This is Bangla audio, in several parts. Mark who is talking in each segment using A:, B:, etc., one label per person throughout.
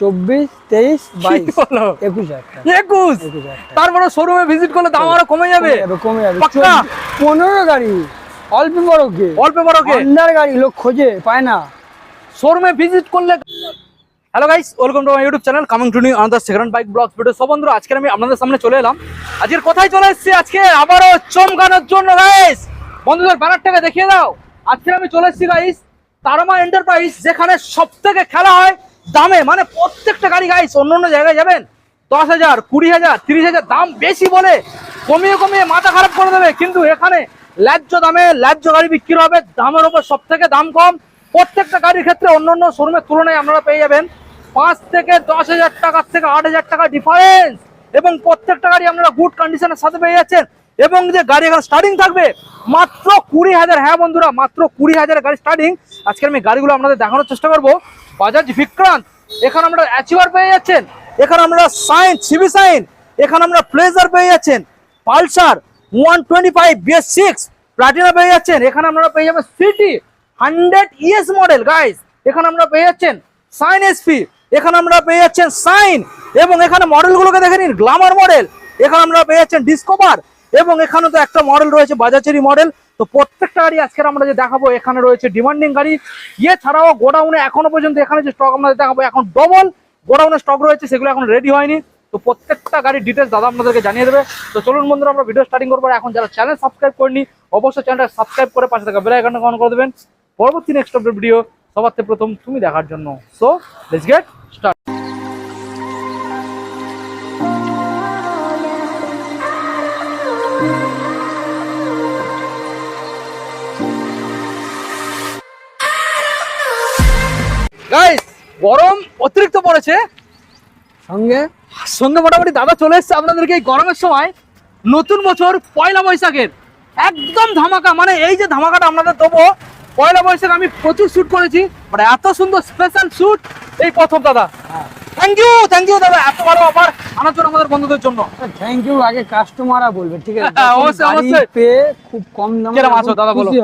A: চব্বিশ তেইশ বাইশ? একুশ
B: তারপরে শোরুমে ভিজিট করলে দাম আরও কমে যাবে?
A: কমে যাবে পনেরো গাড়ি অল্প
B: অল্প
A: গাড়ি লোক খোঁজে পায় না।
B: শোরুমে ভিজিট করলে hello guys welcome to my YouTube channel coming to new another second bike video সব বন্ধুরা আজকে আমি আপনাদের সামনে চলে এলাম। আজকের কোথায় চলে এসেছি আজকে আবারও চমকানোর জন্য গাইস বন্ধুদের ব্যানারটাকে দেখিয়ে দাও। আজকে আমি চলে এসেছি গাইস তারমা এন্টারপ্রাইজ যেখানে সব থেকে খেলা হয় দামে মানে প্রত্যেকটা গাড়ি গাইস অন্য অন্য জায়গায় যাবেন, দশ হাজার, কুড়ি হাজার, তিরিশ হাজার, দাম বেশি বলে কমিয়ে কমিয়ে মাথা খারাপ করে দেবে। কিন্তু এখানে ন্যায্য দামে ন্যায্য গাড়ি বিক্রি হবে, দামের ওপর সব থেকে দাম কম। প্রত্যেকটা গাড়ির ক্ষেত্রে অন্য অন্য শোরুমের তুলনায় আপনারা পেয়ে যাবেন পাঁচ থেকে দশ হাজার টাকার থেকে আট হাজার টাকা ডিফারেন্স এবং প্রত্যেকটা গাড়ি আপনারা গুড কন্ডিশনের সাথে পেয়ে যাচ্ছেন। এবং যে গাড়ি এখানে স্টার্টিং থাকবে, মাত্র কুড়ি হাজার হ্যাঁ বন্ধুরা, মাত্র কুড়ি হাজার গাড়ি স্টার্টিং আজকে আমি গাড়িগুলো আপনাদের দেখানোর চেষ্টা করব। বাজাজ বিক্রান্ত। এখানে আমরা অ্যাচিভার পেয়ে যাচ্ছেন। এখানে আমরা সাইন সিবি সাইন এখানে আমরা প্লেজার পেয়ে যাচ্ছেন। Pulsar one twenty five BS six Platina পেয়ে যাচ্ছেন। এখানে আমরা পেয়ে যাবেন CT hundred ES model guys এখানে আমরা পেয়ে যাচ্ছেন সাইন এসপি এখানে আমরা পেয়ে যাচ্ছেন সাইন এবং এখানে মডেলগুলোকে দেখে নিন গ্লামার মডেল এখানে আমরা পেয়ে যাচ্ছেন ডিসকভার এবং এখানে তো একটা মডেল রয়েছে, বাজাজেরই মডেল তো প্রত্যেকটা গাড়ি আজকের আমরা যে দেখাবো, এখানে রয়েছে ডিমান্ডিং গাড়ি। ইয়ে ছাড়াও গোডাউনে এখনও পর্যন্ত এখানে যে স্টক আমরা দেখাবো, এখন ডবল গোডাউনে স্টক রয়েছে, সেগুলো এখন রেডি হয়নি। তো প্রত্যেকটা গাড়ির ডিটেলস দাদা আপনাদেরকে জানিয়ে দেবে। তো চলুন বন্ধুরা, আমরা ভিডিও স্টার্টিং করব এখন যারা চ্যানেল সাবস্ক্রাইব করেনি অবশ্যই চ্যানেলটা সাবস্ক্রাইব করে পাশে থাকা বেল আইকনটা অন করে দেবেন। পরবর্তী নেক্সট ভিডিও সবার প্রথম তুমি দেখার জন্য। সো লেটস গেট গরম অতিরিক্ত পড়েছে।
A: সঙ্গে
B: সঙ্গে মোটামুটি দাদা চলে এসছে আপনাদেরকে এই গরমের সময়। নতুন বছর, পয়লা বৈশাখের। একদম ধামাকা মানে এই যে ধামাকাটা আপনাদের দেবো, পয়লা বৈশাখ আমি প্রচুর শ্যুট করেছি। মানে এত সুন্দর স্পেশাল শ্যুট এই প্রথম দাদা। থ্যাংক ইউ থ্যাংক ইউ দাদা এত ভালো অফার আনার জন্য আমাদের বন্ধুদের জন্য।
A: থ্যাংক ইউ আগে কাস্টমাররা বলবে ঠিক আছে?
B: অবশ্যই, অবশ্যই।
A: পেয়ে খুব কম দামে
B: কিরম আছো দাদা বলো?
A: খুশি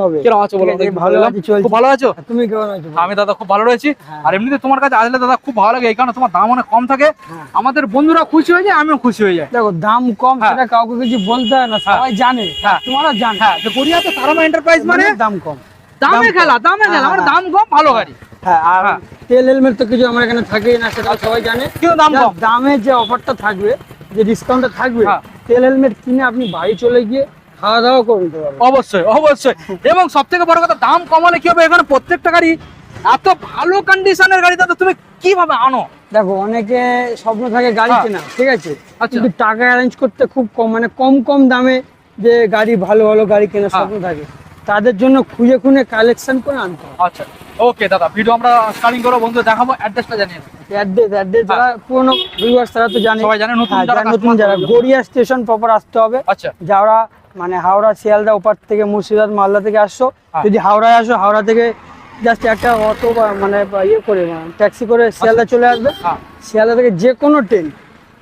B: আছো বলো?
A: ঠিক আছে,
B: দেখি
A: ভালো
B: ভালো খুব ভালো আছো?
A: তুমি কেমন আছো
B: আমি দাদা খুব ভালো রয়েছি।
A: হ্যাঁ।
B: আর এমনিতে তোমার কাছে আসলে দাদা খুব ভালো লাগে এই কারণে তোমার দাম অনেক কম থাকে।
A: হ্যাঁ।
B: আমাদের বন্ধুরা খুশি হয়ে যায় আমিও খুশি হয়ে যাই।
A: দেখো দাম কম
B: হ্যাঁ।
A: সেটা কাউকে কিছু বলতে হয় না সবাই জানে। তোমরা জানো।
B: হ্যাঁ গড়িয়াতে তারামা এন্টারপ্রাইজ মানে
A: দাম কম।
B: দামে খেলা দামে খেলা
A: হ্যাঁ,
B: মানে। দাম কম ভালো গাড়ি।
A: হ্যাঁ আর
B: হ্যাঁ।
A: তেল হেলমেট তো কিছু আমার এখানে থাকেই না সেটা সবাই জানে
B: দাম
A: দামে যে অফারটা থাকবে যে ডিসকাউন্টটা থাকবে
B: হ্যাঁ।
A: তেল হেলমেট কিনে আপনি বাড়ি চলে গিয়ে খাওয়া দাওয়া করে নিতে পারবেন
B: অবশ্যই অবশ্যই এবং সব থেকে বড় কথা দাম কমালে কি হবে এখানে প্রত্যেকটা গাড়ি এত ভালো কন্ডিশনের গাড়ি দাদা তুমি কীভাবে আনো
A: দেখো অনেকে স্বপ্ন থাকে গাড়ি
B: হ্যাঁ।
A: কেনা ঠিক আছে
B: আচ্ছা।
A: কিন্তু টাকা অ্যারেঞ্জ করতে খুব কম মানে কম কম দামে যে গাড়ি ভালো ভালো গাড়ি কেনার। স্বপ্ন থাকে তাদের জন্য খুঁজে খুঁজে কালেকশন করে আনতে হবে।
B: আচ্ছা ওকে দাদা ভিডিও আমরা স্টার্টিং করব। বন্ধু দেখাবো অ্যাড্রেসটা জানিয়ে
A: অ্যাড্রেস অ্যাড্রেস যারা পুরোনো ভিউয়ার্স তারা তো জানে।
B: সবাই জানে, নতুন
A: হ্যাঁ,
B: যারা
A: যারা নতুন যারা গড়িয়া স্টেশন প্রপার আসতে হবে।
B: আচ্ছা।
A: যাওয়া মানে হাওড়া শিয়ালদা ওপার থেকে মুর্শিদাবাদ মালদা থেকে আসছো
B: হ্যাঁ।
A: যদি হাওড়ায় আসো হাওড়া থেকে জাস্ট একটা অটো বা মানে ইয়ে করে ট্যাক্সি করে শিয়ালদা চলে আসবে।
B: হ্যাঁ।
A: শিয়ালদা থেকে যে কোনো ট্রেন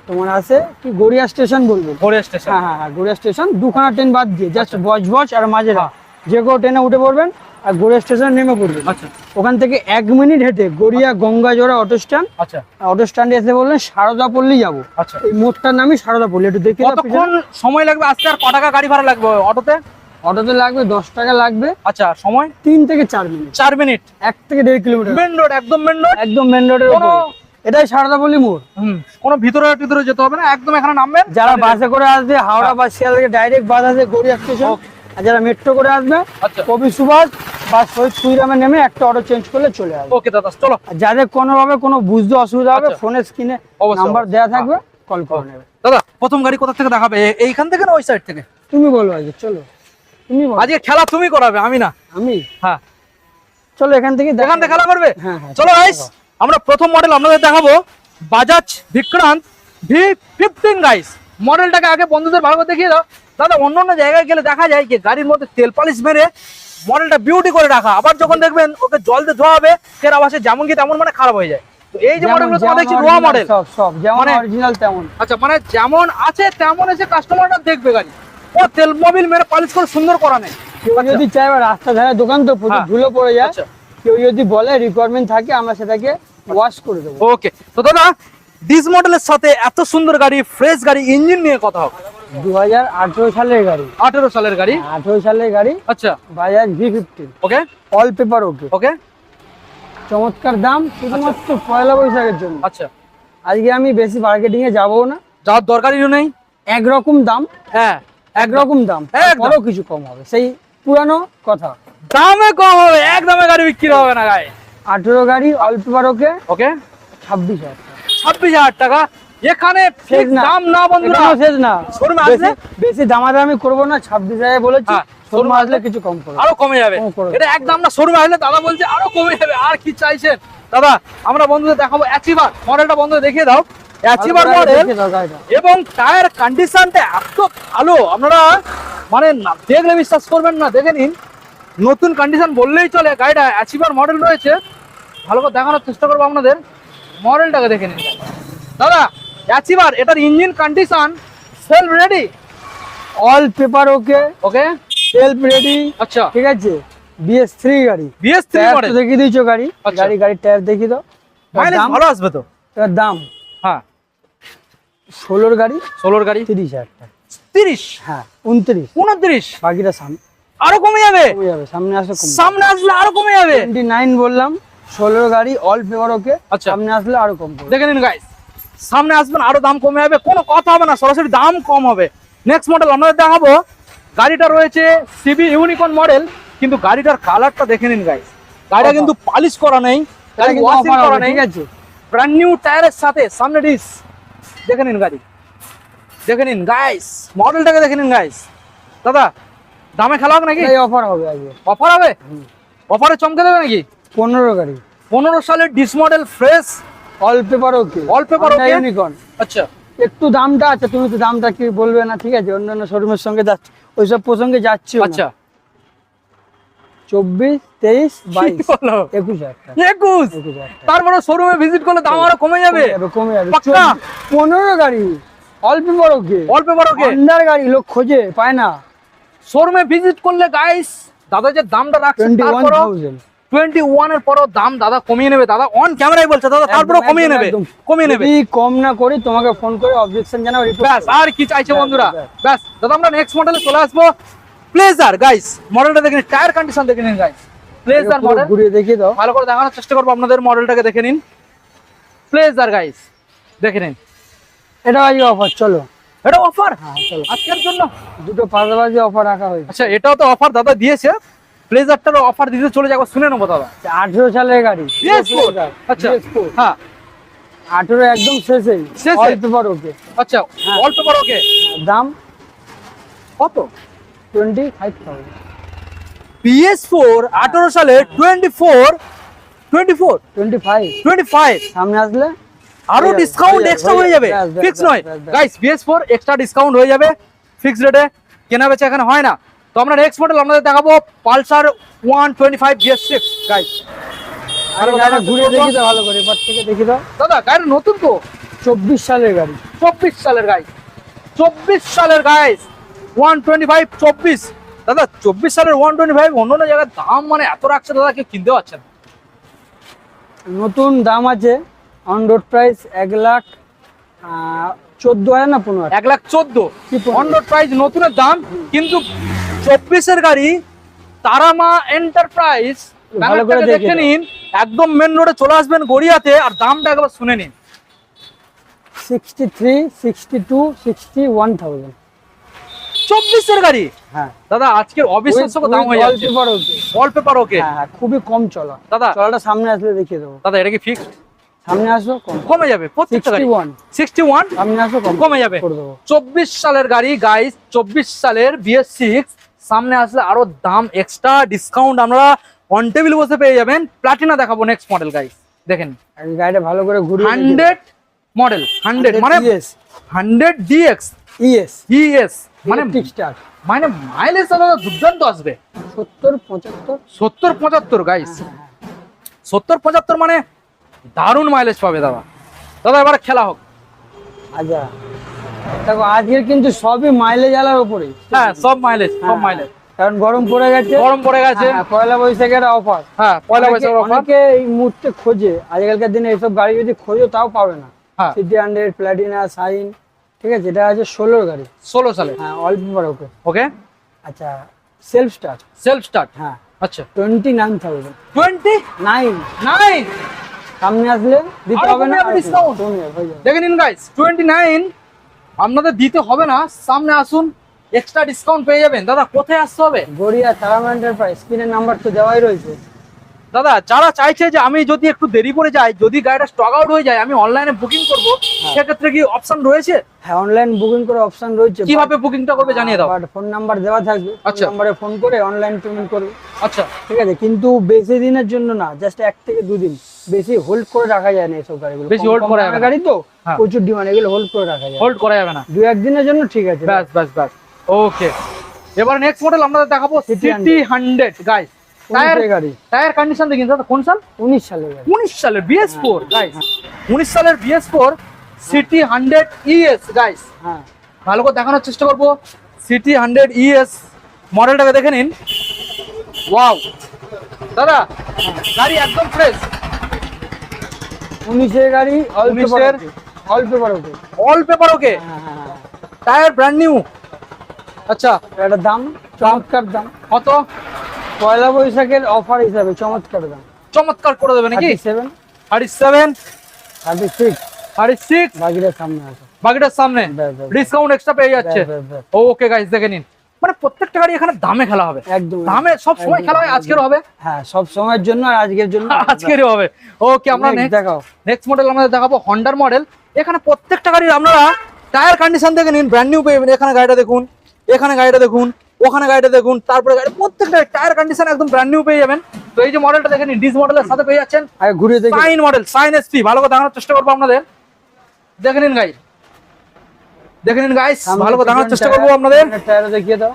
A: তোমার আসে কি গড়িয়া স্টেশন বলব?
B: ভোরে স্টেশন
A: হ্যাঁ হ্যাঁ হ্যাঁ গড়িয়া স্টেশন দুখানা ট্রেন বাদ দিয়ে জাস্ট বজবজ আর মাঝেরা
B: হ্যাঁ।
A: যে কোনো ট্রেনে উঠে পড়বেন আর গড়িয়া স্টেশন নেমে পড়বেন।
B: আচ্ছা।
A: ওখান থেকে এক মিনিট হেঁটে গড়িয়া গঙ্গাজোড়া অটো স্ট্যান্ড
B: আচ্ছা।
A: অটো স্ট্যান্ডে এসে বললেন সারদা পল্লী যাব।
B: আচ্ছা।
A: এই মোড়টার নামই সারদা পল্লী। একটু দেখে
B: সময় লাগবে? আসতে আর ক টাকা গাড়ি ভাড়া লাগবে অটোতে?
A: অটোতে লাগবে দশ টাকা লাগবে।
B: আচ্ছা সময়?
A: তিন থেকে চার মিনিট।
B: চার মিনিট।
A: এক থেকে দেড় কিলোমিটার।
B: মেন রোড একদম মেন রোড?
A: একদম মেন রোডের এটাই সারদাপল্লী মোড়।
B: হুম কোনো ভিতরে ভিতরে যেতে হবে না একদম এখানে নামবেন।
A: যারা বাসে করে আসবে হাওড়া বা শিয়াল থেকে ডাইরেক্ট বাস আছে গড়িয়া স্টেশন. আর যারা মেট্রো করে আসবে
B: আচ্ছা।
A: কবি সুভাষ বা শহীদ কুইরামে নেমে একটা অটো চেঞ্জ করলে চলে আসবে।
B: ওকে দাদা চলো।
A: আর যাদের কোনোভাবে কোনো বুঝতে অসুবিধা হবে
B: আচ্ছা।
A: ফোনের স্ক্রিনে নাম্বার দেওয়া থাকবে কল করে নেবে।
B: দাদা প্রথম গাড়ি কোথা থেকে দেখাবে? এইখান থেকে না ওই সাইড থেকে?
A: তুমি বলো আজকে চলো। তুমি বলো।
B: আজকে খেলা তুমি করাবে আমি না।
A: আমি?
B: হ্যাঁ।
A: চলো এখান থেকে
B: এখান থেকে খেলা করবে?
A: হ্যাঁ, হ্যাঁ,
B: চলো গাইস আমরা প্রথম মডেল আপনাদের দেখাবো। Bajaj Vikrant V fifteen guys মডেলটাকে আগে বন্ধুদের ভালো করে দেখিয়ে দাও। দাদা অন্য অন্য জায়গায় গেলে দেখা যায় কি গাড়ির মধ্যে তেল পালিশ মেরে মডেলটা বিউটি করে রাখা। আবার যখন দেখবেন ওকে জল দিয়ে ধোয়া হবে ফের আবার সে যেমন কি তেমন মানে খারাপ হয়ে যায়। তো এই যে মডেলগুলো তোমরা দেখছি রোয়া মডেল
A: সব সব যেমন
B: মানে-
A: অরিজিনাল তেমন।
B: আচ্ছা মানে যেমন আছে তেমন এসে কাস্টমারটা দেখবে গাড়ি। ও তেল মোবিল মেরে পালিশ করে সুন্দর করা নেই।
A: কেউ যদি চায় রাস্তা ধারে দোকান তো
B: হ্যাঁ।
A: ধুলো পড়ে যায়
B: আচ্ছা।
A: কেউ যদি বলে রিকোয়ারমেন্ট থাকে আমরা সেটাকে ওয়াশ করে দেবো।
B: ওকে তো দাদা ডিস মডেলের সাথে এত সুন্দর গাড়ি ফ্রেশ গাড়ি ইঞ্জিন নিয়ে কথা হোক
A: দু হাজার আঠেরো সালের গাড়ি।
B: আঠেরো সালের গাড়ি?
A: আঠেরো সালের গাড়ি।
B: আচ্ছা।
A: Bajaj V fifteen
B: okay?
A: All paper okay
B: okay?
A: চমৎকার দাম শুধুমাত্র পয়লা বৈশাখের জন্য।
B: আচ্ছা।
A: আজকে আমি বেশি মার্কেটিং এ যাব না।
B: যাওয়ার দরকারই নেই।
A: একরকম দাম।
B: হ্যাঁ।
A: একরকম দাম।
B: একদম।
A: বড় কিছু কম হবে। সেই পুরানো কথা।
B: দামে কম হবে। এক দামে গাড়ি বিক্রি হবে না গায়ে।
A: আঠেরো গাড়ি অল পেপার ওকে
B: ওকে?
A: ছাব্বিশ হাজার।
B: ছাব্বিশ হাজার টাকা? এখানে
A: না।
B: দাম না বন্ধুরা।
A: শেষ না।
B: শোরুমে
A: বেশি
B: আসলে
A: বেশি দামাদামি করব না ছাব্বিশ হাজার বলেছি
B: হ্যাঁ,
A: শোরুমে আসলে কিছু কম করব
B: আরও কমে যাবে। এটা একদম না শোরুমে আসলে দাদা বলছে আরও কমে যাবে। আর কি চাইছেন? দাদা আমরা বন্ধুদের দেখাবো অ্যাচিভার। মডেলটা বন্ধুদের দেখিয়ে দাও। Achiever model. এবং টায়ার কন্ডিশনটা এত ভালো। আপনারা মানে দেখলে বিশ্বাস করবেন না দেখে নিন। নতুন কন্ডিশন বললেই চলে। গাড়িটা অ্যাচিভার মডেল রয়েছে। ভালো করে দেখানোর চেষ্টা করব আপনাদের। মডেলটাকে দেখে নিন। দাদা অ্যাচিভার এটার engine condition self ready
A: all paper okay
B: okay
A: self ready
B: আচ্ছা।
A: ঠিক আছে? বিএস থ্রি গাড়ি।
B: বিএস থ্রি মডেল
A: দেখিয়ে দিয়েছ গাড়ি।
B: আচ্ছা।
A: গাড়ি গাড়ির টায়ার দেখিয়ে দাও।
B: মাইলেজ ভালো আসবে তো?
A: এটার দাম?
B: হ্যাঁ।
A: ষোলোর গাড়ি?
B: ষোলোর গাড়ি?
A: তিরিশ হাজার টাকা।
B: তিরিশ?
A: হ্যাঁ উনত্রিশ।
B: উনত্রিশ?
A: বাকিটা সামনে
B: আরও কমে যাবে?
A: কমে যাবে সামনে আসলে কমে
B: সামনে আসলে আরও কমে যাবে?
A: টোয়েন্টি নাইন বললাম ষোলোর গাড়ি অল পেপার ওকে
B: আচ্ছা।
A: সামনে আসলে আরও কম
B: দেখে নিন গাইস সামনে আসবেন আরও দাম কমে যাবে কোনো কথা হবে না সরাসরি দাম কম হবে। নেক্সট মডেল আপনাদের দেখাবো। গাড়িটা রয়েছে সিবি ইউনিকর্ন মডেল কিন্তু গাড়িটার কালারটা দেখে নিন গাইস গাড়িটা কিন্তু পালিশ করা নেই ওয়াশিং করা ব্র্যান্ড নিউ টায়ারের সাথে সামনে ডিস দেখে নিন গাড়ি। দেখে নিন গাইস মডেলটাকে দেখে নিন গাইস দাদা দামে খেলা হোক নাকি?
A: অফার হবে
B: অফার হবে? অফারে চমকে দেবে নাকি?
A: পনেরো গাড়ি।
B: পনেরো সালের this model fresh
A: all paper okay
B: All paper okay?
A: Unicorn
B: আচ্ছা।
A: একটু দামটা আছে তুমি তো দামটা কি বলবে না ঠিক আছে? অন্যান্য শোরুমের সঙ্গে যাচ্ছে ওইসব প্রসঙ্গে যাচ্ছে
B: আচ্ছা।
A: চব্বিশ তেইশ বাইশ একুশ
B: তারপরে শোরুমে ভিজিট করলে দাম আরও কমে যাবে?
A: কমে যাবে পনেরো গাড়ি
B: অল্প বড়
A: হন্ডার গাড়ি লোক খোঁজে পায় না।
B: শোরুমে ভিজিট করলে গাইস দাদা যে দামটা রাখছে
A: টোয়েন্টি ওয়ান
B: তারপরও এর পরও দাম দাদা কমিয়ে নেবে। দাদা অন ক্যামেরায় বলছে দাদা তারপরে কমিয়ে নেবে কমিয়ে নেবে।
A: কম না করি তোমাকে ফোন করে অবজেকশন জানাও
B: ব্যাস আর কি চাইছে বন্ধুরা?
A: ব্যাস।
B: ব্যাস দাদা আমরা নেক্সট মডেলে চলে আসব। প্লেজার গাইস মডেলটা দেখে নিন টায়ার কন্ডিশন দেখে নিন গাইস প্লেজার মডেল
A: ঘুরিয়ে দেখিয়ে দাও।
B: ভালো করে দেখানোর চেষ্টা করব আপনাদের মডেলটাকে দেখে নিন। প্লেজার গাইস দেখে নিন।
A: এটা আজকে অফার চলো।
B: এটা অফার
A: হ্যাঁ চলো।
B: আজকের জন্য?
A: দুটো পাশাপাশি অফার রাখা হয়েছে।
B: আচ্ছা এটাও তো অফার দাদা দিয়েছে। প্লেজারটারও অফার দিতে চলে যাব শুনে নেব দাদা।
A: আঠেরো সালের গাড়ি।
B: আচ্ছা। হ্যাঁ।
A: আঠেরো একদম শেষেই
B: শেষে?
A: All paper okay.
B: আচ্ছা
A: হ্যাঁ।
B: ওকে?
A: দাম?
B: কত?
A: Twenty five thousand
B: BS four আঠারো সালে twenty four twenty four
A: twenty five
B: twenty five
A: সামনে আসলে আরও
B: ডিসকাউন্ট এক্সট্রা হয়ে যাবে। ফিক্স নয়। Guys BS four extra discount হয়ে যাবে। ফিক্স রেটে কেনা বেচা এখানে হয় না। আমরা নেক্সট মডেল আপনাদের দেখাবো Pulsar one twenty five BS six
A: আরে দেখি দাও ভালো করে এবার থেকে দেখি দাও।
B: দাদা গাড়ি নতুন তো।
A: চব্বিশ সালের গাড়ি।
B: চব্বিশ সালের চব্বিশ সালের ওয়ান টোয়েন্টি ফাইভ চব্বিশ। দাদা চব্বিশ সালের ওয়ান টোয়েন্টি ফাইভ অন্য দাম মানে এত রাখছে দাদা কেউ কিনতে পারছেন
A: নতুন দাম আছে অন রোড প্রাইস এক লাখ চোদ্দ হাজার না পনেরো
B: এক লাখ চোদ্দ।
A: পনেরো?
B: অন্ডর প্রাইস নতুনের দাম কিন্তু চব্বিশের গাড়ি তারামা এন্টারপ্রাইজ
A: দেখে
B: নিন একদম মেন রোডে চলে আসবেন গড়িয়াতে আর দামটা একবার শুনে নিন।
A: Sixty three sixty two sixty one thousand.
B: চব্বিশের গাড়ি?
A: হ্যাঁ।
B: দাদা আজকের অবিশ্বাস্য দাম হয়ে যাচ্ছে। All paper okay.
A: হ্যাঁ হ্যাঁ খুবই কম চলা।
B: দাদা।
A: চলাটা সামনে আসলে দেখিয়ে দেবো।
B: দাদা এটা কি ফিক্সড
A: সামনে আসো কমে।
B: যাবে প্রত্যেকটা গাড়ি।
A: সামনে আসো কমে।
B: যাবে।
A: করে দেবো।
B: চব্বিশ সালের গাড়ি গাইস চব্বিশ সালের বিএস সিক্স সামনে আসলে আরও দাম এক্সট্রা ডিসকাউন্ট আমরা অন টেবিল বসে পেয়ে যাবেন। প্লাটিনা দেখাবো নেক্সট মডেল গাইস দেখেন।
A: গাড়িটা ভালো করে ঘুরিয়ে
B: হান্ড্রেড মডেল হান্ড্রেড মানে হান্ড্রেড ডিএক্স
A: ইএস
B: ইএস মানে
A: মানে স্টার
B: মানে মাইলেজ দাদা দুর্দান্ত আসবে।
A: সত্তর পঁচাত্তর।
B: সত্তর পঁচাত্তর গাইস সত্তর পঁচাত্তর মানে দারুণ মাইলেজ পাবে দাদা। দাদা এবারে খেলা হোক।
A: আচ্ছা। দেখো আজকের কিন্তু সবই মাইলেজ আলার উপরে।
B: হ্যাঁ সব মাইলেজ সব
A: হ্যাঁ।
B: মাইলেজ
A: কারণ গরম পড়ে গেছে।
B: গরম পড়ে গেছে।
A: হ্যাঁ, পয়লা বৈশাখের অফার
B: হ্যাঁ পয়লা বৈশাখ অফার
A: অনেকে এই মুহূর্তে খোঁজে। আজকালকার দিনে এইসব গাড়ি যদি খোঁজো তাও পাবে না।
B: হ্যাঁ।
A: সিটি হান্ড্রেড প্ল্যাটিনা সাইন ঠিক আছে? এটা আছে ষোলোর গাড়ি।
B: ষোলো সালে।
A: হ্যাঁ অল্প পর ওকে।
B: ওকে?
A: আচ্ছা সেলফ স্টার্ট
B: সেলফ স্টার্ট
A: হ্যাঁ।
B: আচ্ছা।
A: Twenty nine thousand
B: twenty
A: nine
B: nine
A: সামনে আসলে দিতে হবে না। হয়ে।
B: দেখে নিন গাইস টোয়েন্টি নাইন আপনাদের দিতে হবে না। সামনে আসুন এক্সট্রা ডিসকাউন্ট পেয়ে যাবেন। দাদা, কোথায় আসতে হবে?
A: গড়িয়া তারা এন্টারপ্রাইজ স্ক্রিনের নাম্বার তো দেওয়াই রয়েছে
B: দাদা যারা চাইছে যে আমি যদি একটু দেরি করে যাই যদি গাড়িটা স্টক আউট হয়ে যায় আমি অনলাইনে বুকিং করব সেক্ষেত্রে কি অপশন রয়েছে?
A: হ্যাঁ অনলাইন বুকিং করে অপশন রয়েছে।
B: কীভাবে বুকিংটা করবে জানিয়ে দাও।
A: ফোন নাম্বার দেওয়া থাকবে।
B: আচ্ছা।
A: নাম্বারে ফোন করে অনলাইন পেমেন্ট করবে।
B: আচ্ছা।
A: ঠিক আছে কিন্তু বেশি দিনের জন্য না জাস্ট এক থেকে দুদিন বেশি হোল্ড করে রাখা যায় না এসব গাড়িগুলো।
B: বেশি
A: হোল্ড
B: করা যাবে না।
A: গাড়ি তো
B: হ্যাঁ।
A: প্রচুর ডিমান্ড এগুলো হোল্ড করে রাখা যায়।
B: হোল্ড করা যাবে না।
A: দু একদিনের জন্য ঠিক আছে।
B: ব্যাস ব্যাস ব্যাস। ওকে এবার নেক্সট মডেল আমরা দেখাবো সিটি হান্ড্রেড গাইস টায়ার
A: গাড়ি?
B: টায়ার কন্ডিশন দেখিন দাদা কোন সাল?
A: উনিশ সালের গাড়ি।
B: উনিশ সালের বিএস ফোর গাইস উনিশ সালের BS four CT hundred ES guys
A: হ্যাঁ।
B: ভালো করে দেখানোর চেষ্টা করব। সিটি হান্ড্রেড ইএস মডেলটাকে দেখে নিন। ওয়াও দাদা গাড়ি একদম ফ্রেশ
A: উনিশের গাড়ি অল্প
B: উনিশের?
A: অল্প paper okay
B: all paper okay
A: হ্যাঁ হ্যাঁ হ্যাঁ।
B: টায়ার ব্র্যান্ড নিউ আচ্ছা।
A: একটা দাম চমৎকার দাম।
B: কত?
A: পয়লা বৈশাখের অফার হিসাবে চমৎকার দাম।
B: চমৎকার করে দেবে নাকি?
A: Seven
B: thirty seven
A: thirty six
B: thirty six
A: বাকিটা সামনে আছে।
B: বাকিটার সামনে? ডিসকাউন্ট এক্সট্রা পেয়ে যাচ্ছে। ওকে গাইস দেখে নিন। মানে প্রত্যেকটা গাড়ি এখানে দামে খেলা হবে।
A: একদম।
B: দামে সব সময় খেলা হয় আজকেরও হবে?
A: হ্যাঁ সব সময়ের জন্য আর আজকের জন্য
B: আজকেরও হবে। ওকে আমরা নেক্সট
A: দেখাও।
B: নেক্সট মডেল আমাদের দেখাবো হন্ডার মডেল এখানে প্রত্যেকটা গাড়ির আপনারা টায়ার কন্ডিশন দেখে নিন। ব্র্যান্ড নিউ পেয়ে এখানে গাড়িটা দেখুন। এখানে গাড়িটা দেখুন। ওখানে গাড়িটা দেখুন তারপরে গাড়ি প্রত্যেকটা টায়ার কন্ডিশন একদম ব্র্যান্ড নিউ পেয়ে যাবেন। তো এই যে মডেলটা দেখেন ডিস মডেলের সাথে পেয়ে যাচ্ছেন।
A: আগে ঘুরে
B: সাইন মডেল সাইন এসপি ভালো করে দেখানোর চেষ্টা করব আপনাদের। দেখে নিন গাইস দেখে নিন গাইস ভালো করে দেখানোর চেষ্টা
A: টায়ার,
B: করব আপনাদের।
A: সামনের দেখিয়ে দাও।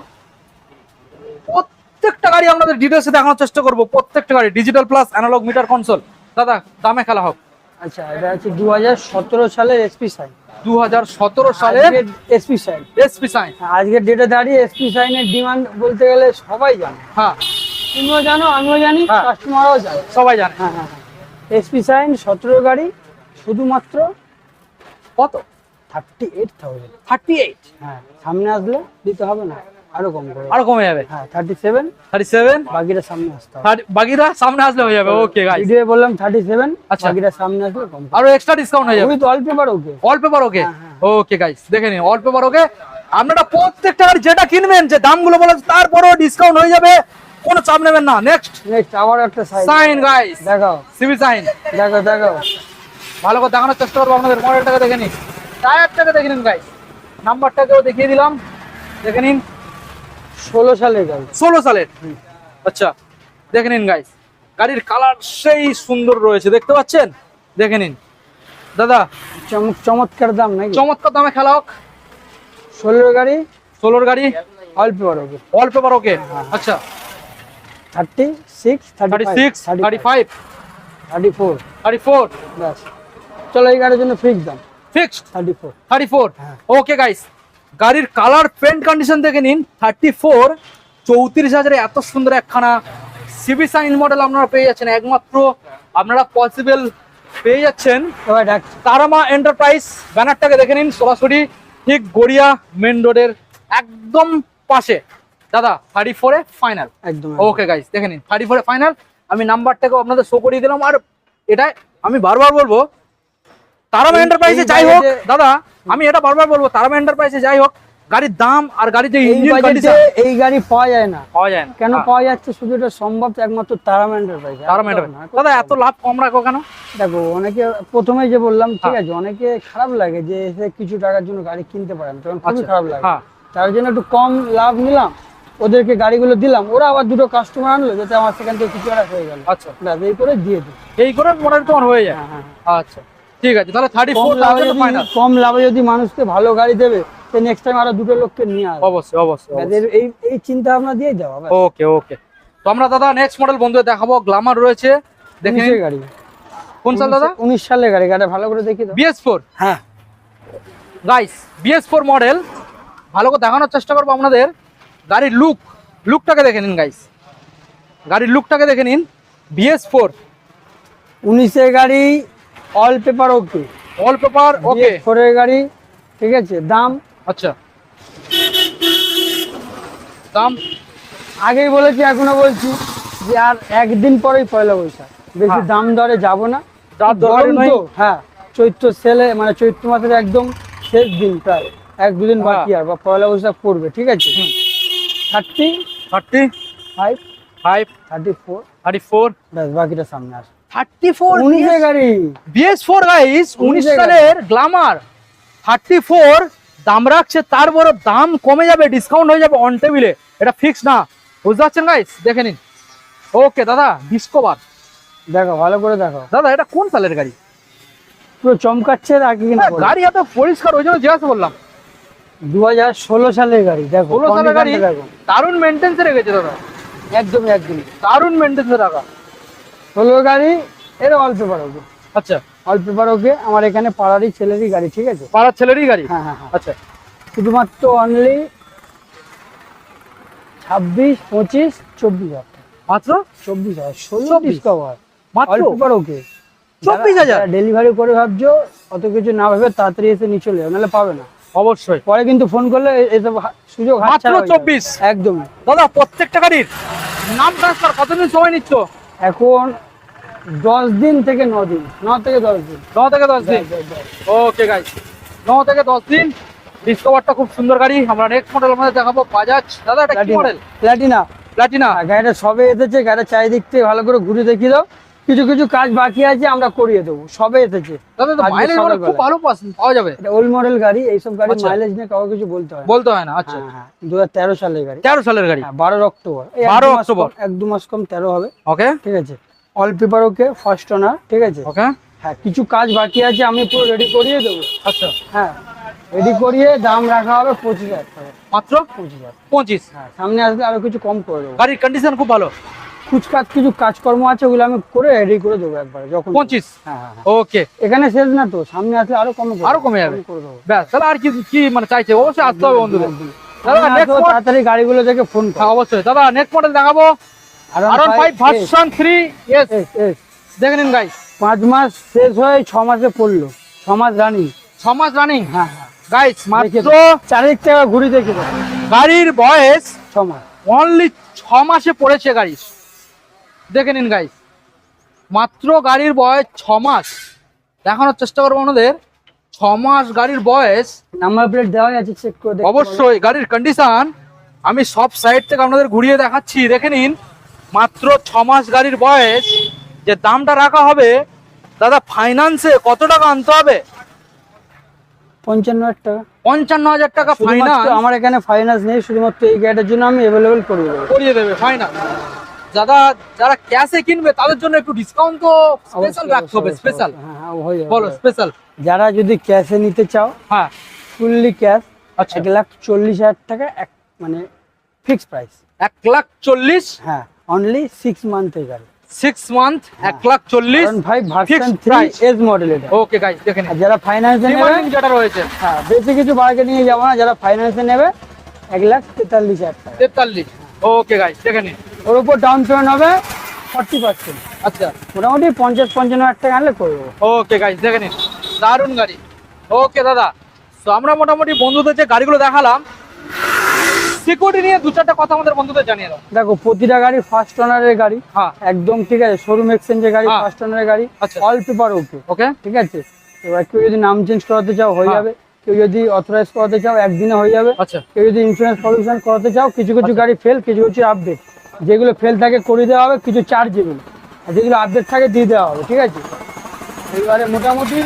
B: প্রত্যেকটা গাড়ি আপনাদের ডিটেলসে দেখানোর চেষ্টা করব প্রত্যেকটা গাড়ি digital plus analogue meter console দাদা দামে খেলা হোক।
A: আচ্ছা এটা আছে দু হাজার সতেরো সালের এসপি সাইন
B: দু হাজার সতেরো সালের
A: এসপি সাইন
B: এসপি সাইন
A: আজকের ডেটে দাঁড়িয়ে এসপি সাইনের ডিমান্ড বলতে গেলে সবাই জানে।
B: হ্যাঁ।
A: তুমিও জানো আমিও জানি
B: হ্যাঁ।
A: কাস্টমারও জানে।
B: সবাই জানে।
A: হ্যাঁ হ্যাঁ এসপি সাইন সতেরো গাড়ি শুধুমাত্র
B: কত?
A: Thirty eight thousand
B: thirty eight
A: হ্যাঁ সামনে আসলে দিতে হবে না। আরও কম করে।
B: আরও কমে যাবে?
A: হ্যাঁ বাকিটা সামনে আসতে হবে।
B: বাকিরা সামনে আসলে হয়ে যাবে। ওকে গাইস
A: ভিডিও বললাম থার্টি সেভেন
B: আচ্ছা।
A: বাকিটা সামনে আসলে কম
B: আরও এক্সট্রা ডিসকাউন্ট হয়ে যাবে।
A: Paper okay
B: all paper okay. Okay guys দেখে নিন অল পেপার ওকে আপনারা প্রত্যেকটা যেটা কিনবেন যে দামগুলো বলে তারপরেও ডিসকাউন্ট হয়ে যাবে। কোনো চাপ নেবেন না। নেক্সট
A: নেক্সট আবার একটা
B: সাইন গাইস
A: দেখাও।
B: সিভি সাইন
A: দেখো দেখো
B: ভালো করে দেখানোর চেষ্টা করব আপনাদের। মডেলটাকে দেখে নিন। টায়ারটাকে দেখে নিন গাইস নাম্বারটাকেও দেখিয়ে দিলাম। দেখে নিন।
A: ষোলো সালের গাড়ি
B: ষোলো সালের আচ্ছা দেখে নিন গাইস গাড়ির কালার সেই সুন্দর রয়েছে দেখতে পাচ্ছেন? দেখে নিন। দাদা
A: চমক চমৎকার দাম নাকি?
B: চমৎকার দামে খেলা হোক।
A: ষোলোর গাড়ি?
B: ষোলোর গাড়ি?
A: অল্প paper okay.
B: All paper okay আচ্ছা।
A: Thirty six
B: thirty six thirty five
A: thirty four
B: thirty four
A: ব্যাস। চলো এই গাড়ির জন্য ফিক্স দাম।
B: Fixed
A: thirty four
B: thirty four
A: হ্যাঁ।
B: ওকে গাইস গাড়ির কালার পেন্ট কন্ডিশন দেখে নিন। থার্টি ফোর চৌত্রিশ হাজারে এত সুন্দর একখানা সিবি সাইন মডেল আপনারা পেয়ে যাচ্ছেন। একমাত্র আপনারা পসিবল পেয়ে যাচ্ছেন। তারামা এন্টারপ্রাইজ ব্যানারটাকে দেখে নিন সরাসরি। ঠিক গড়িয়া মেন রোডের একদম পাশে। দাদা থার্টি ফোরে ফাইনাল
A: একদম
B: ওকে গাইস দেখে নিন। থার্টি ফোরে ফাইনাল আমি নাম্বারটাকেও আপনাদের শো করিয়ে দিলাম। আর এটাই আমি বারবার বলব তারামা এন্টারপ্রাইজে যাই হোক দাদা আমি এটা বারবার বলব তারামা এন্টারপ্রাইজে যাই হোক গাড়ির দাম আর গাড়ির যে ইঞ্জিন কন্ডিশন
A: এই গাড়ি পাওয়া যায় না।
B: পাওয়া যায় না।
A: কেন
B: হ্যাঁ,
A: পাওয়া যাচ্ছে শুধু এটা সম্ভব একমাত্র তারাম এন্টারপ্রাইজ
B: তারামা এন্টারপ্রাইজ দাদা এত লাভ কম রাখো কেন?
A: দেখো অনেকে প্রথমেই যে বললাম ঠিক
B: হ্যাঁ।
A: আছে অনেকে খারাপ লাগে যে এসে কিছু টাকার জন্য গাড়ি কিনতে পারে না তখন খুবই
B: আচ্ছা,
A: খারাপ লাগে।
B: হ্যাঁ।
A: তার জন্য একটু কম লাভ নিলাম ওদেরকে গাড়িগুলো দিলাম ওরা আবার দুটো কাস্টমার আনলো যাতে আমার সেখান থেকে কিছু একটা হয়ে গেল।
B: আচ্ছা।
A: এই করে দিয়ে দিই।
B: এই করে মোটামুটি তোমার হয়ে যায়।
A: হ্যাঁ।
B: আচ্ছা। ঠিক আছে তাহলে থার্টি ফোর ফাইনাল
A: কম লাভে যদি মানুষকে ভালো গাড়ি দেবে তো নেক্সট টাইম আরও দুটো লোককে নিয়ে আসবে।
B: অবশ্যই অবশ্যই
A: এই এই চিন্তা ভাবনা দিয়ে দেওয়া।
B: ওকে ওকে তো আমরা দাদা নেক্সট মডেল বন্ধু দেখাবো গ্লামার রয়েছে। দেখে
A: গাড়ি।
B: কোন সাল দাদা?
A: উনিশ সালের গাড়ি গাড়ি ভালো করে দেখি দাও
B: বিএস ফোর
A: হ্যাঁ।
B: গাইস বিএস ফোর মডেল ভালো করে দেখানোর চেষ্টা করব আপনাদের। গাড়ির লুক লুকটাকে দেখে নিন গাইস গাড়ির লুকটাকে দেখে নিন। বিএস ফোর
A: উনিশের গাড়ি all paper okay
B: all paper okay
A: ফোরের গাড়ি ঠিক আছে? দাম?
B: আচ্ছা। দাম?
A: আগেই বলেছি এখনও বলছি যে আর একদিন পরেই পয়লা বৈশাখ। বেশি
B: হ্যাঁ।
A: দাম দরে যাব না। হ্যাঁ চৈত্র সেলে মানে চৈত্র মাসের একদম শেষ দিন প্রায়। এক দুদিন বাকি হ্যাঁ। আর বা পয়লা বৈশাখ পড়বে ঠিক আছে? Thirty
B: thirty?
A: Five.
B: Five.
A: Thirty four.
B: Thirty four.
A: ব্যাস বাকিটা সামনে
B: আসবে। 34
A: 19 গাড়ি।
B: গাইস
A: 19
B: সালের দাম রাখছে তার বড় দাম কমে যাবে ডিসকাউন্ট হয়ে যাবে অন টেবিলে এটা না। বুঝতে পারছেন গাইস দেখে নিন। ওকে দাদা
A: দেখো ভালো করে দেখো।
B: দাদা এটা কোন সালের গাড়ি?
A: পুরো চমকাচ্ছে
B: হ্যাঁ, গাড়ি এত পরিষ্কার ওই জন্য জিজ্ঞাসা করলাম।
A: 2016 সালের গাড়ি
B: গাড়ি? দারুণ মেনটেন্স রেখেছে দাদা।
A: একদমই একদমই।
B: দারুণ মেনটেন্স রাখা।
A: ষোলো গাড়ি এর অল্প ওকে
B: আচ্ছা।
A: অল্প ওকে আমার এখানে পাড়ারই ছেলেরই গাড়ি ঠিক আছে?
B: পাড়ার ছেলেরই গাড়ি?
A: হ্যাঁ হ্যাঁ হ্যাঁ।
B: আচ্ছা।
A: শুধুমাত্র অনলি ছাব্বিশ পঁচিশ চব্বিশ হাজার
B: মাত্র?
A: চব্বিশ হাজার ষোলো
B: 24
A: ডিসকভার অল্প ওকে
B: 24,000?
A: ডেলিভারি করে ভাবছ অত কিছু না ভেবে তাড়াতাড়ি এসে নিয়ে চলে যাও নাহলে পাবে না।
B: অবশ্যই।
A: পরে কিন্তু ফোন করলে এসব সুযোগ
B: মাত্র
A: যাবে।
B: চব্বিশ?
A: একদম
B: দাদা প্রত্যেকটা গাড়ির নাম ট্রান্সফার কতদিন সময় নিচ্ছ?
A: এখন দশ দিন থেকে ন দিন ন থেকে দশ দিন।
B: ন থেকে দশ দিন? ওকে গাইস ন থেকে দশ দিন ডিসকভারটা খুব সুন্দর গাড়ি। আমরা নেক্সট মডেল আমাদের দেখাবো। বাজাজ দাদা এটা কি মডেল
A: প্ল্যাটিনা
B: প্লাটিনা
A: গাড়িটা সবে এসেছে গাড়িটা চারিদিক থেকে ভালো করে ঘুরে দেখিয়ে দাও। কিছু কিছু কাজ বাকি আছে আমরা করিয়ে দেবো। সবে এসেছে।
B: দাদা তো মাইলেজ খুব ভালো পাওয়া যাবে?
A: এটা ওল্ড মডেল গাড়ি এইসব গাড়ি
B: আচ্ছা।
A: মাইলেজ নিয়ে কাউকে কিছু বলতে হয়
B: বলতে হয় না আচ্ছা।
A: হ্যাঁ হ্যাঁ দু হাজার তেরো সালের গাড়ি।
B: তেরো সালের গাড়ি?
A: হ্যাঁ বারো অক্টোবর। এই এক
B: 12
A: দু মাস
B: অক্টোবর।
A: কম- এক দু মাস কম তেরো হবে।
B: ওকে
A: ঠিক আছে। অল পেপার ওকে ফার্স্ট ওনার ঠিক আছে?
B: ওকে।
A: হ্যাঁ কিছু কাজ বাকি আছে আমি পুরো রেডি করিয়ে দেবো।
B: আচ্ছা।
A: হ্যাঁ রেডি করিয়ে দাম রাখা হবে পঁচিশ হাজার টাকা।
B: মাত্র?
A: পঁচিশ হাজার।
B: পঁচিশ।
A: হ্যাঁ সামনে আসলে আরও কিছু কম করে দেবো।
B: গাড়ির কন্ডিশন খুব ভালো।
A: কুচকাচ কিছু কাজকর্ম আছে ওগুলো আমি করে রেডি করে দেবো একবারে যখন।
B: পঁচিশ?
A: হ্যাঁ হ্যাঁ হ্যাঁ।
B: ওকে।
A: এখানে শেষ না তো সামনে আসলে আরও কম
B: আরও কমে যাবে।
A: করে দেবো।
B: ব্যাস তাহলে আর কি কি মানে চাইছে? অবশ্যই আসতে হবে বন্ধুদের। দাদা নেক্সট
A: তাড়াতাড়ি গাড়িগুলো দেখে ফোন
B: হ্যাঁ অবশ্যই। দাদা নেক্সট মডেল দেখাবো। ভার্সন দেখে নিন গাইস
A: পাঁচ মাস শেষ হয়ে ছ মাসে পড়ল ছ মাস রানি
B: ছ মাস রানিং
A: হ্যাঁ হ্যাঁ।
B: গাইস
A: দেখে
B: মাত্র
A: ঘুরি দেখে
B: গাড়ির বয়স
A: ছ মাস।
B: অনলি মাসে পড়েছে গাড়ি দেখে নিন গাইস মাত্র গাড়ির বয়স মাস। দেখানোর চেষ্টা করব আমাদের ছ মাস গাড়ির বয়স।
A: নাম্বার প্লেট দেওয়াই আছে চেক করে
B: অবশ্যই গাড়ির কন্ডিশন আমি সব সাইড থেকে আপনাদের ঘুরিয়ে দেখাচ্ছি। দেখে নিন মাত্র ছ মাস গাড়ির বয়স। যে দামটা রাখা হবে দাদা ফাইন্যান্সে কত টাকা আনতে হবে?
A: পঞ্চান্ন হাজার টাকা।
B: পঞ্চান্ন হাজার টাকা ফাইন্যান্স
A: আমার এখানে ফাইন্যান্স নেই শুধুমাত্র এই গাড়িটার জন্য আমি অ্যাভেলেবেল করে দেবো।
B: করিয়ে দেবে ফাইন্যান্স দাদা যারা ক্যাশে কিনবে তাদের জন্য একটু ডিসকাউন্ট তো স্পেশাল রাখতে হবে স্পেশাল
A: হ্যাঁ, হ্যাঁ,
B: বলো স্পেশাল
A: যারা যদি ক্যাশে নিতে চাও
B: হ্যাঁ।
A: ফুললি ক্যাশ
B: আচ্ছা।
A: এক লাখ চল্লিশ হাজার টাকা এক মানে ফিক্স প্রাইস
B: এক লাখ চল্লিশ?
A: হ্যাঁ। অনলি সিক্স মান্থের গাড়ি
B: সিক্স মান্থ এক লাখ চল্লিশ
A: ভাই ভার্সন থ্রি. এস মডেল এটা।
B: ওকে গাইস দেখে নিন।
A: যারা ফাইন্যান্সে নেবে
B: যেটা রয়েছে।
A: হ্যাঁ বেশি কিছু বার্গেনিং যাব না যারা ফাইন্যান্সে নেবে এক লাখ তেতাল্লিশ হাজার টাকা।
B: তেতাল্লিশ। ওকে গাইস দেখে নিন।
A: ওর উপর ডাউন পেমেন্ট হবে ফর্টি পার্সেন্ট
B: আচ্ছা।
A: মোটামুটি পঞ্চাশ পঞ্চান্ন হাজার টাকা আনলে করে দেবো
B: ওকে গাইস দেখে নিন। দারুণ গাড়ি। ওকে দাদা। তো আমরা মোটামুটি বন্ধুদের যে গাড়িগুলো দেখালাম সিকিউরিটি নিয়ে দু চারটা কথা আমাদের বন্ধুদের জানিয়ে দাও।
A: দেখো প্রতিটা গাড়ি ফার্স্ট ওনারের গাড়ি।
B: হ্যাঁ।
A: একদম ঠিক আছে শোরুম এক্সচেঞ্জের গাড়ি
B: হ্যাঁ।
A: ফার্স্ট ওনারের গাড়ি।
B: আচ্ছা।
A: অল পেপার ওকে
B: ওকে
A: ঠিক আছে? এবার কেউ যদি নাম চেঞ্জ করাতে চাও হয়ে
B: হ্যাঁ।
A: যাবে। কেউ যদি অথরাইজ করাতে চাও একদিনে হয়ে যাবে।
B: আচ্ছা।
A: কেউ যদি ইন্স্যুরেন্স পলিউশন করাতে চাও কিছু কিছু গাড়ি ফেল কিছু কিছু আপডেট যেগুলো ফেল থাকে করে দেওয়া হবে কিছু চার্জেবল আর যেগুলো আপডেট থাকে দিয়ে দেওয়া হবে ঠিক আছে? এবারে মোটামুটি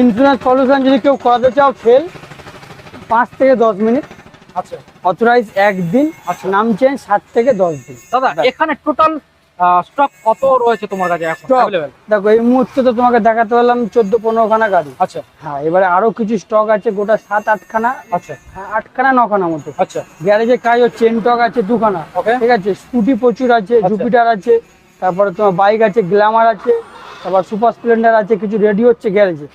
A: ইন্স্যুরেন্স পলিউশন যদি কেউ করাতে চাও ফেল পাঁচ থেকে দশ মিনিট।
B: আচ্ছা।
A: অথরাইজ একদিন
B: আচ্ছা।
A: নাম চেঞ্জ সাত থেকে দশ দিন।
B: দাদা এখানে টোটাল স্টক কত রয়েছে তোমার কাছে?
A: দেখো এই মুহূর্তে তো তোমাকে দেখাতে চোদ্দ পনেরো খানা গাড়ি।
B: আচ্ছা।
A: হ্যাঁ এবারে আরও কিছু স্টক আছে গোটা সাত আটখানা
B: আচ্ছা।
A: হ্যাঁ আটখানা নখানা মতো
B: আচ্ছা।
A: গ্যারেজে কাজ হচ্ছে চেনটক আছে দুখানা। ঠিক আছে? স্কুটি প্রচুর আছে
B: আচ্ছা।
A: জুপিটার আছে তারপরে তোমার বাইক আছে গ্ল্যামার আছে তারপর সুপার স্প্লেন্ডার আছে কিছু রেডি হচ্ছে গ্যারেজে।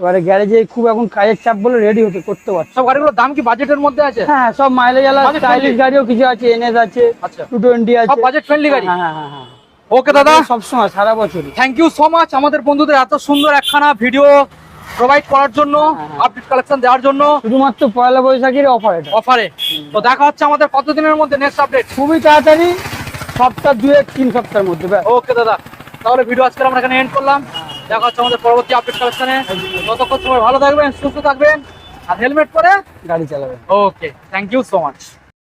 A: এবারে গ্যারেজে খুব এখন কাজের চাপ বলে রেডি হতে করতে পারছে।
B: সব গাড়িগুলোর দাম কি বাজেটের মধ্যে আছে?
A: হ্যাঁ সব মাইলেজ আলা স্টাইলিশ? গাড়িও কিছু আছে এনএস আছে
B: আচ্ছা।
A: টু টোয়েন্টি আছে।
B: সব বাজেট ফ্রেন্ডলি গাড়ি?
A: হ্যাঁ হ্যাঁ হ্যাঁ
B: ওকে দাদা।
A: সবসময় সারা বছরই।
B: থ্যাংক ইউ সো মাচ আমাদের বন্ধুদের এত সুন্দর একখানা ভিডিও প্রোভাইড করার জন্য
A: হ্যাঁ, হ্যাঁ।
B: আপডেট কালেকশন দেওয়ার জন্য।
A: শুধুমাত্র পয়লা বৈশাখের অফার এটা।
B: অফারে তো দেখা হচ্ছে আমাদের কতদিনের মধ্যে নেক্সট আপডেট
A: খুবই তাড়াতাড়ি সপ্তাহ দুয়েক তিন সপ্তাহের মধ্যে।
B: ওকে দাদা। তাহলে ভিডিও আজকে আমরা এখানে এন্ড করলাম। দেখা হচ্ছে আমাদের পরবর্তী আপডেট কালেকশনে ততক্ষণ সময় ভালো থাকবেন, সুস্থ থাকবেন, আর হেলমেট পরে
A: গাড়ি চালাবেন।
B: Okay thank you so much